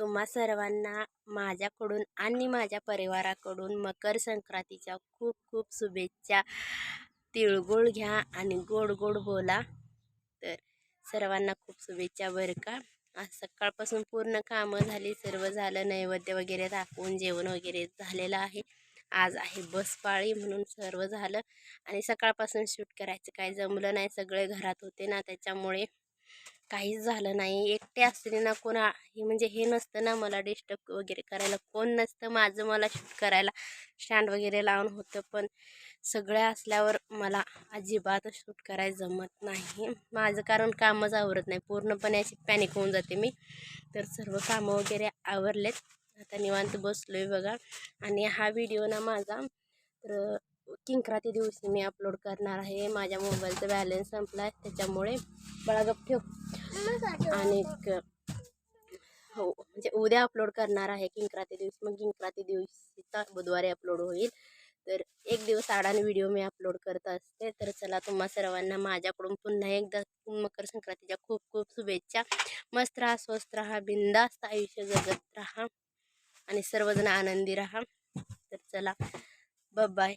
तुम्हा सर्वांना माझ्याकडून आणि माझ्या परिवाराकडून मकर संक्रांतीच्या खूप खूप शुभेच्छा. तिळगुळ घ्या आणि गोड गोड बोला. तर सर्वांना खूप शुभेच्छा बरं का? आज सकाळपासून पूर्ण कामं झाली. सर्व झालं नैवेद्य वगैरे दाखवून जेवण वगैरे झालेलं आहे. आज आहे बसपाळी म्हणून सर्व झालं. आणि सकाळपासून शूट करायचं काय जमलं नाही. सगळे घरात होते ना त्याच्यामुळे काहीच झालं नाही. एकटे असते ना कोणा हे म्हणजे हे नसतं ना मला डिस्टर्ब वगैरे करायला. कोण नसतं माझं मला शूट करायला. स्टँड वगैरे लावून होतं पण सगळ्या असल्यावर मला अजिबात शूट करायला जमत नाही. माझं कारण कामच आवरत नाही. पूर्णपणे अशी पॅनिक होऊन जाते मी. तर सर्व कामं वगैरे आवरलेत. आता निवांत बसलो आहे बघा. आणि हा व्हिडिओ ना माझा तर किंक्राती दिवशी मी अपलोड करणार आहे. माझ्या मोबाईलचा बॅलन्स संपला आहे त्याच्यामुळे बळागप ठेव. आणि हो म्हणजे उद्या अपलोड करणार आहे किंक्राती दिवशी. मग किंक्राती दिवशीचा बुधवारी अपलोड होईल. तर एक दिवस आडाने व्हिडिओ मी अपलोड करत असते. तर चला तुम्हा सर्वांना माझ्याकडून पुन्हा एकदा मकर संक्रांतीच्या खूप खूप शुभेच्छा. मस्त राहा स्वस्त राहा बिंदास्त आयुष्य जगत राहा. आणि सर्वजण आनंदी राहा. तर चला बाय